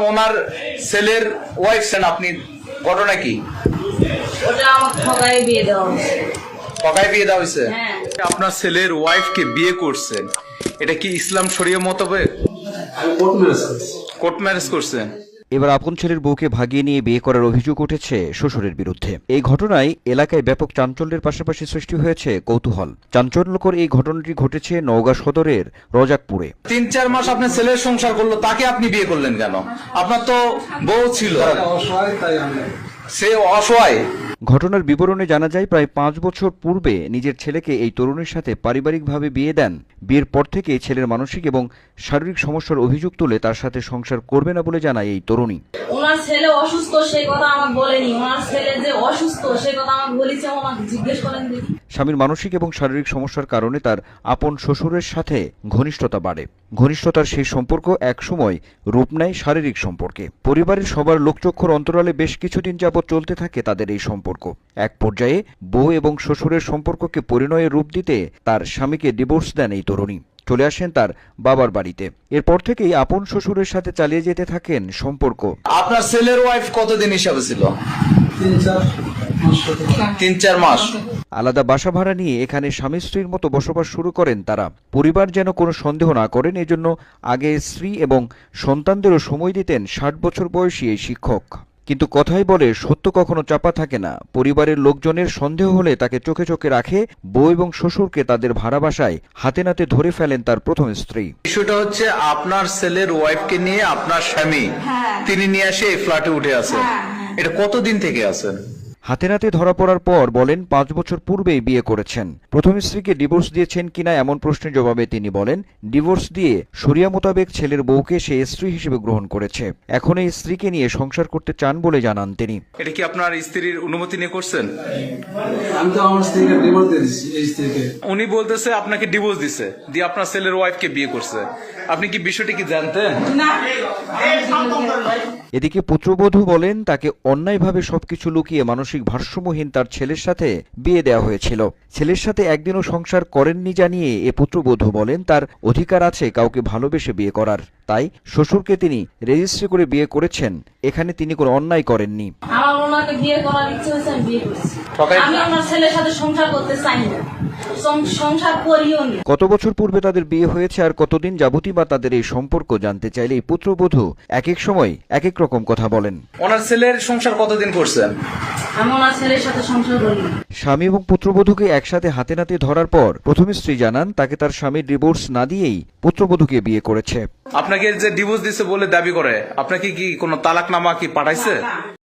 ওনার ছেলের ওয়াইফ সেন আপনি ঘটনা কি? ওটা আমার ঠকাই বিয়ে দেওয়া হয়েছে। বিয়ে দেওয়া হয়েছে? হ্যাঁ। আপনার ছেলের ওয়াইফকে বিয়ে করছেন? এটা কি ইসলাম শরীয় মোতাবেক আমি কোর্ট ম্যারেজ কোর্ট ম্যারেজ করছেন? এবার আপন ছেলের বউকে ভাগিয়ে নিয়ে বিয়ে করার অভিযোগ উঠেছে শ্বশুরের বিরুদ্ধে। এই ঘটনায় এলাকায় ব্যাপক চাঞ্চল্যের পাশাপাশি সৃষ্টি হয়েছে কৌতূহল। চাঞ্চল্যকর এই ঘটনাটি ঘটেছে নওগাঁ সদরের রজাকপুরে। তিন চার মাস আপনার ছেলের সংসার করল তাকে আপনি বিয়ে করলেন কেন? আপনার তো বউ ছিল। অসহায় তাই আমি সে অসহায়। ঘটনার বিবরণে জানা যায় প্রায় পাঁচ বছর পূর্বে নিজের ছেলেকে এই তরুণীর সাথে পারিবারিকভাবে বিয়ে দেন। বিয়ের পর থেকে ছেলের মানসিক এবং শারীরিক সমস্যার অভিযোগ তুলে তার সাথে সংসার করবে না বলে জানায় এই তরুণী। ওনার ছেলে অসুস্থ কথা আমাকে বলেনি। ওনার ছেলে যে অসুস্থ কথা আমাকে বলেছে আমাকে জিজ্ঞেস করেন স্বামীর মানসিক এবং শারীরিক সমস্যার কারণে তার আপন শ্বশুরের সাথে ঘনিষ্ঠতা বাড়ে। ঘনিষ্ঠতার সেই সম্পর্ক একসময় রূপ নেয় শারীরিক সম্পর্কে। পরিবারের সবার লোকচক্ষুর অন্তরালে বেশ কিছুদিন যাবৎ চলতে থাকে তাদের এই সম্পর্ক। এক পর্যায়ে বউ এবং শ্বশুরের সম্পর্ককে পরিণয়ে রূপ দিতে তার স্বামীকে ডিভোর্স দেন এই তরুণী। চলে আসেন তার বাবার বাড়িতে। এরপর থেকেই আপন শ্বশুরের সাথে চালিয়ে যেতে থাকেন সম্পর্ক। আপনার ছেলের ওয়াইফ কতদিন হিসাবে ছিল? তিন চার মাস। আলাদা বাসা ভাড়া নিয়ে এখানে স্বামী স্ত্রীর মতো বসবাস শুরু করেন তারা। পরিবার যেন কোনো সন্দেহ না করেন এজন্য আগে স্ত্রী এবং সন্তানদেরও সময় দিতেন ষাট বছর বয়সী এই শিক্ষক। কিন্তু কথাই বলে সত্য কখনো চাপা থাকে না। পরিবারের লোকজনের সন্দেহ হলে তাকে চোখে চোখে রাখে বউ এবং শ্বশুরকে তাদের ভাড়া বাসায় হাতে নাতে ধরে ফেলেন তার প্রথম স্ত্রী। বিষয়টা হচ্ছে আপনার ছেলের ওয়াইফকে নিয়ে আপনার স্বামী তিনি নিয়ে এসে এই ফ্ল্যাটে উঠে আছেন। এটা কতদিন থেকে আছেন? হাতে নাতে ধরা পড়ার পর বলেন পাঁচ বছর পূর্বেই বিয়ে করেছেন। প্রথম স্ত্রীকে ডিভোর্স দিয়েছেন কিনা এমন প্রশ্নের জবাবে তিনি বলেন ডিভোর্স দিয়ে শরিয়া মোতাবেক ছেলের বউকে সে স্ত্রী হিসেবে গ্রহণ করেছে। এখন এই স্ত্রীকে নিয়ে সংসার করতে চান বলে জানান তিনি। এটা কি আপনার স্ত্রীর অনুমতি নিয়ে করছেন? আমি তো আমার স্ত্রীকে ডিভোর্স দিয়ে এই স্ত্রীকে। উনি বলতেছে আপনাকে ডিভোর্স দিছে দিয়ে আপনার ছেলের ওয়াইফকে বিয়ে করছে। আপনি কি বিষয়টি কি জানতেন? এদিকে পুত্রবধূ বলেন তাকে অন্যায়ভাবে সবকিছু লুকিয়ে মানসিক ভারসাম্যহীন তার ছেলের সাথে বিয়ে দেওয়া হয়েছিল। ছেলের সাথে একদিনও সংসার করেননি জানিয়ে এ পুত্রবধূ বলেন তার অধিকার আছে কাউকে ভালোবেসে বিয়ে করার। তাই শ্বশুরকে তিনি রেজিস্ট্রি করে বিয়ে করেছেন। এখানে তিনি কোনো অন্যায় করেননি। আমার বিয়ে করার ইচ্ছে হয়েছে আমি বিয়ে করছি। আমি আমার ছেলের সাথে সংসার করতে চাই না। সংসার করিও কত বছর পূর্বে তাদের বিয়ে হয়েছে আর কতদিন যাবতই বা তাদের এই সম্পর্ক জানতে চাইলে এই পুত্রবধূ এক এক সময় এক এক রকম কথা বলেন। ওনার ছেলের সংসার কতদিন করছেন? আমি ওনার ছেলের সাথে সংসার করি না স্বামী এবং পুত্রবধূকে একসাথে হাতে নাতে ধরার পর প্রথম স্ত্রী জানান তাকে তার স্বামীর ডিভোর্স না দিয়েই পুত্রবধূকে বিয়ে করেছে। আপনাকে যে ডিভোর্স দিছে বলে দাবি করে আপনাকে কি কোনো তালাকনামা কি পাঠাইছে?